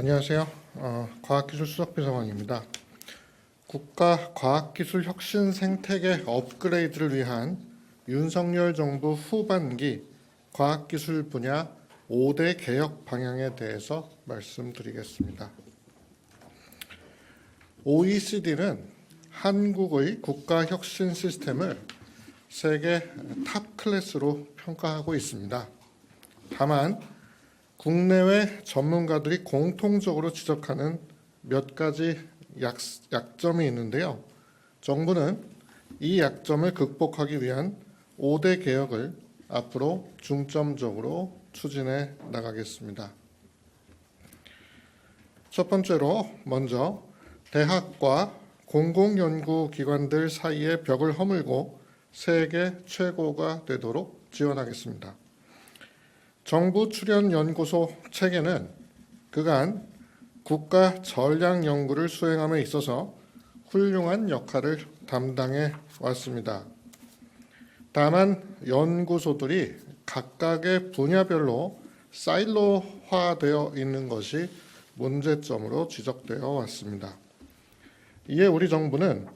안녕하세요. 어, 과학기술 수석비서관입니다. 국가 과학기술 혁신 생태계 업그레이드를 위한 윤석열 정부 후반기 과학기술 분야 5대 개혁 방향에 대해서 말씀드리겠습니다. OECD는 한국의 국가 혁신 시스템을 세계 탑 클래스로 평가하고 있습니다. 다만 국내외 전문가들이 공통적으로 지적하는 몇 가지 약, 약점이 있는데요. 정부는 이 약점을 극복하기 위한 5대 개혁을 앞으로 중점적으로 추진해 나가겠습니다. 첫 번째로 먼저 대학과 공공연구기관들 사이의 벽을 허물고 세계 최고가 되도록 지원하겠습니다. 정부 출연 연구소 체계는 그간 국가 전략 연구를 수행함에 있어서 훌륭한 역할을 담당해 왔습니다. 다만 연구소들이 각각의 분야별로 사일로화되어 있는 것이 문제점으로 지적되어 왔습니다. 이에 우리 정부는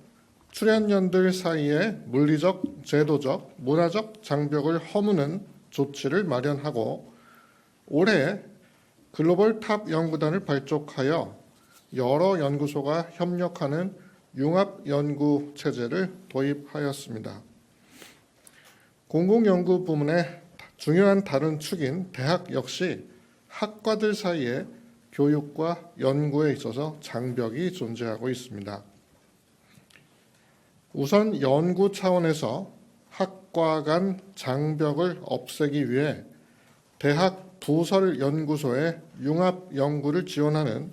출연연들 사이에 물리적, 제도적, 문화적 장벽을 허무는 조치를 마련하고 올해 글로벌 탑 연구단을 발족하여 여러 연구소가 협력하는 융합 연구 체제를 도입하였습니다. 공공 연구 부문의 중요한 다른 축인 대학 역시 학과들 사이에 교육과 연구에 있어서 장벽이 존재하고 있습니다. 우선 연구 차원에서 학과 간 장벽을 없애기 위해 대학 부설 연구소의 융합 연구를 지원하는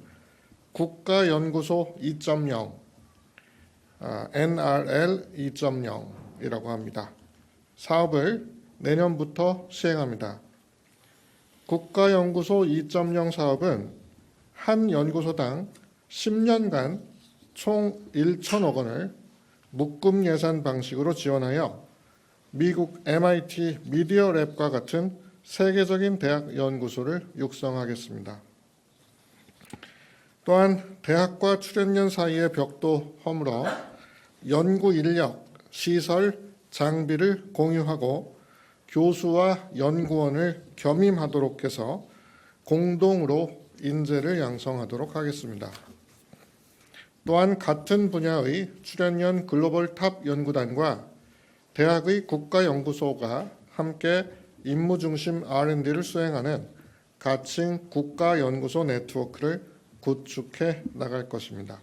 국가연구소 2.0 아, NRL 2.0이라고 합니다. 사업을 내년부터 시행합니다. 국가연구소 2.0 사업은 한 연구소당 10년간 총 1천억 원을 묶음 예산 방식으로 지원하여 미국 MIT 미디어 랩과 같은 세계적인 대학 연구소를 육성하겠습니다. 또한 대학과 출연연 사이의 벽도 허물어 연구 인력, 시설, 장비를 공유하고 교수와 연구원을 겸임하도록 해서 공동으로 인재를 양성하도록 하겠습니다. 또한 같은 분야의 출연연 글로벌 탑 연구단과 대학의 국가연구소가 함께 임무 중심 R&D를 수행하는 가칭 국가연구소 네트워크를 구축해 나갈 것입니다.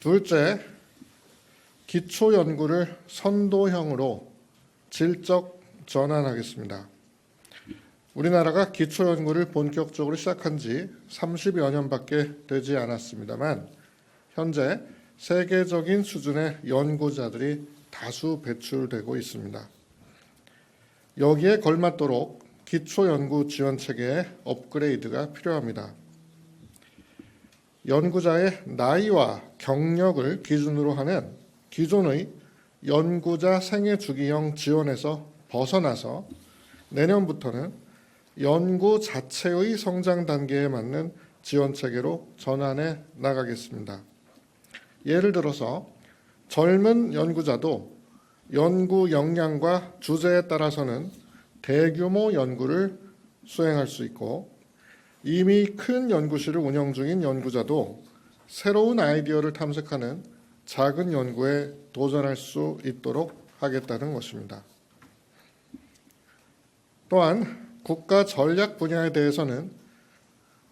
둘째, 기초 연구를 선도형으로 질적 전환하겠습니다. 우리나라가 기초 연구를 본격적으로 시작한 지 30여 년밖에 되지 않았습니다만 현재 세계적인 수준의 연구자들이 다수 배출되고 있습니다. 여기에 걸맞도록 기초 연구 지원 체계의 업그레이드가 필요합니다. 연구자의 나이와 경력을 기준으로 하는 기존의 연구자 생애 주기형 지원에서 벗어나서 내년부터는 연구 자체의 성장 단계에 맞는 지원 체계로 전환해 나가겠습니다. 예를 들어서 젊은 연구자도 연구 역량과 주제에 따라서는 대규모 연구를 수행할 수 있고 이미 큰 연구실을 운영 중인 연구자도 새로운 아이디어를 탐색하는 작은 연구에 도전할 수 있도록 하겠다는 것입니다. 또한 국가 전략 분야에 대해서는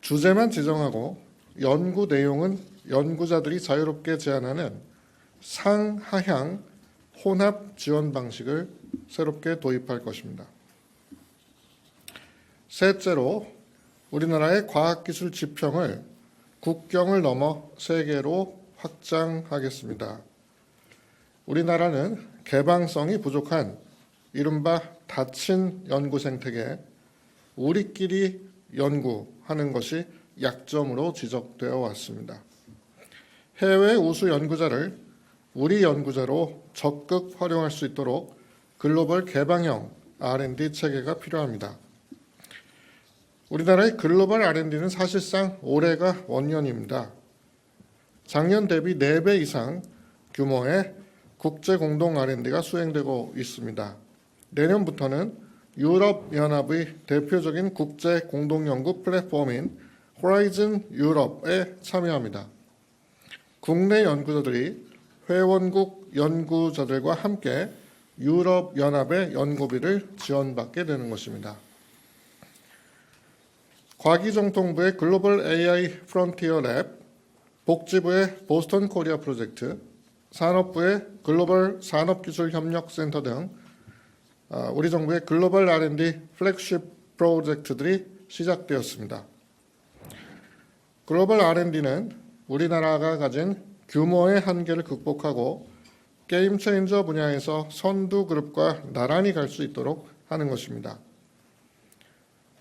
주제만 지정하고 연구 내용은 연구자들이 자유롭게 제안하는 상하향 혼합 지원 방식을 새롭게 도입할 것입니다. 셋째로 우리나라의 과학기술 지평을 국경을 넘어 세계로 확장하겠습니다. 우리나라는 개방성이 부족한 이른바 닫힌 연구 생태계, 우리끼리 연구하는 것이 약점으로 지적되어 왔습니다. 해외 우수 연구자를 우리 연구자로 적극 활용할 수 있도록 글로벌 개방형 R&D 체계가 필요합니다. 우리나라의 글로벌 R&D는 사실상 올해가 원년입니다. 작년 대비 4배 이상 규모의 국제 공동 R&D가 수행되고 있습니다. 내년부터는 유럽 연합의 대표적인 국제 공동 연구 플랫폼인 호라이즌 유럽에 참여합니다. 국내 연구자들이 회원국 연구자들과 함께 유럽 연합의 연구비를 지원받게 되는 것입니다. 과기정통부의 글로벌 AI 프론티어 랩, 복지부의 보스턴 코리아 프로젝트, 산업부의 글로벌 산업기술협력센터 등 아, 우리 정부의 글로벌 R&D 플렉십 프로젝트들이 시작되었습니다. 글로벌 R&D는 우리나라가 가진 규모의 한계를 극복하고 게임 체인저 분야에서 선두 그룹과 나란히 갈 수 있도록 하는 것입니다.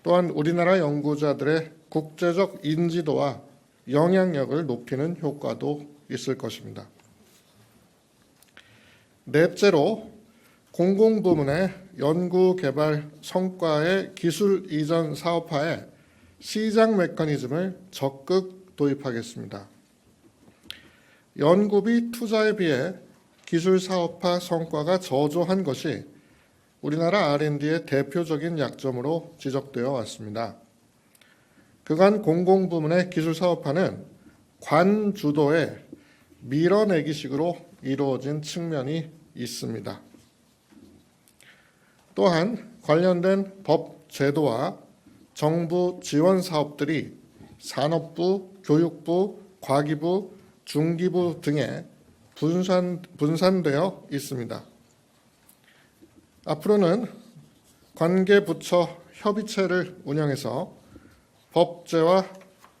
또한 우리나라 연구자들의 국제적 인지도와 영향력을 높이는 효과도 있을 것입니다. 넷째로 공공 부문의 연구 개발 성과의 기술 이전 사업화에 시장 메커니즘을 적극 도입하겠습니다. 연구비 투자에 비해 기술 사업화 성과가 저조한 것이 우리나라 R&D의 대표적인 약점으로 지적되어 왔습니다. 그간 공공부문의 기술 사업화는 관 주도의 밀어내기식으로 이루어진 측면이 있습니다. 또한 관련된 법 제도와 정부 지원 사업들이 산업부, 교육부, 과기부, 중기부 등에 분산, 분산되어 있습니다. 앞으로는 관계 부처 협의체를 운영해서 법제와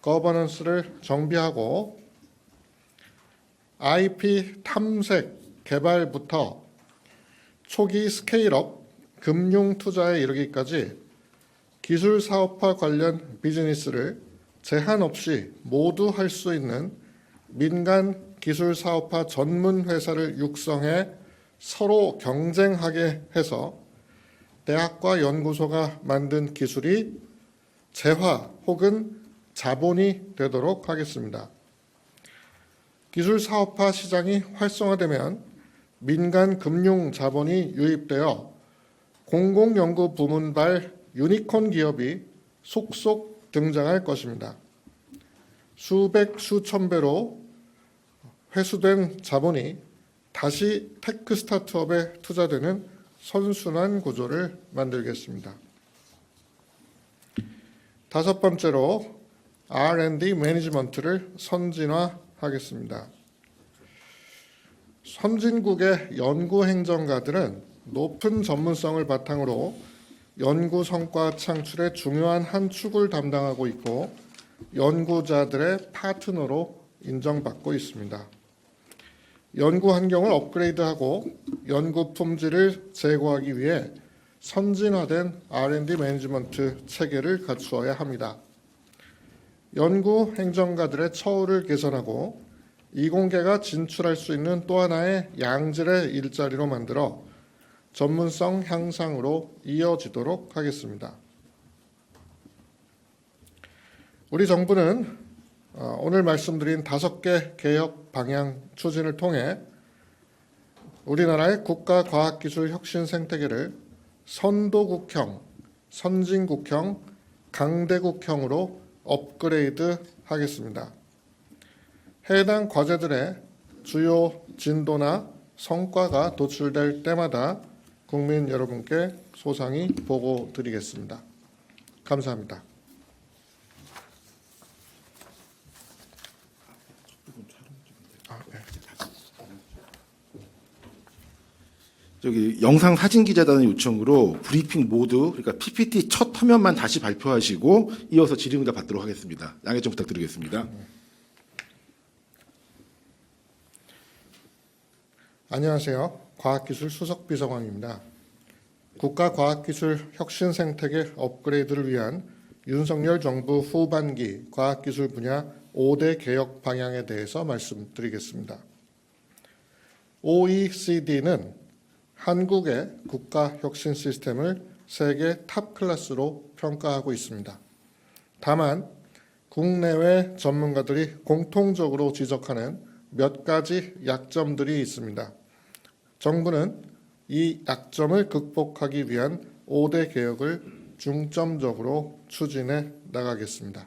거버넌스를 정비하고 IP 탐색 개발부터 초기 스케일업 금융 투자에 이르기까지 기술 사업화 관련 비즈니스를 제한 없이 모두 할 수 있는 민간 기술 사업화 전문 회사를 육성해 서로 경쟁하게 해서 대학과 연구소가 만든 기술이 재화 혹은 자본이 되도록 하겠습니다. 기술 사업화 시장이 활성화되면 민간 금융 자본이 유입되어 공공연구 부문발 유니콘 기업이 속속 등장할 것입니다. 수백 수천 배로 회수된 자본이 다시 테크 스타트업에 투자되는 선순환 구조를 만들겠습니다. 다섯 번째로 R&D 매니지먼트를 선진화하겠습니다. 선진국의 연구 행정가들은 높은 전문성을 바탕으로 연구 성과 창출의 중요한 한 축을 담당하고 있고 연구자들의 파트너로 인정받고 있습니다. 연구 환경을 업그레이드하고 연구 품질을 제고하기 위해 선진화된 R&D 매니지먼트 체계를 갖추어야 합니다. 연구 행정가들의 처우를 개선하고 이공계가 진출할 수 있는 또 하나의 양질의 일자리로 만들어 전문성 향상으로 이어지도록 하겠습니다. 우리 정부는 어, 오늘 말씀드린 다섯 개 개혁 방향 추진을 통해 우리나라의 국가 과학기술 혁신 생태계를 선도국형, 선진국형, 강대국형으로 업그레이드 하겠습니다. 해당 과제들의 주요 진도나 성과가 도출될 때마다 국민 여러분께 소상히 보고 드리겠습니다. 감사합니다. 저기 영상 사진 기자단의 요청으로 브리핑 모두 그러니까 PPT 첫 화면만 다시 발표하시고 이어서 질의응답 받도록 하겠습니다. 양해 좀 부탁드리겠습니다. 안녕하세요. 과학기술 수석 비서관입니다. 국가과학기술 혁신 생태계 업그레이드를 위한 윤석열 정부 후반기 과학기술 분야 5대 개혁 방향에 대해서 말씀드리겠습니다. OECD는 한국의 국가 혁신 시스템을 세계 탑 클래스로 평가하고 있습니다. 다만 국내외 전문가들이 공통적으로 지적하는 몇 가지 약점들이 있습니다. 정부는 이 약점을 극복하기 위한 5대 개혁을 중점적으로 추진해 나가겠습니다.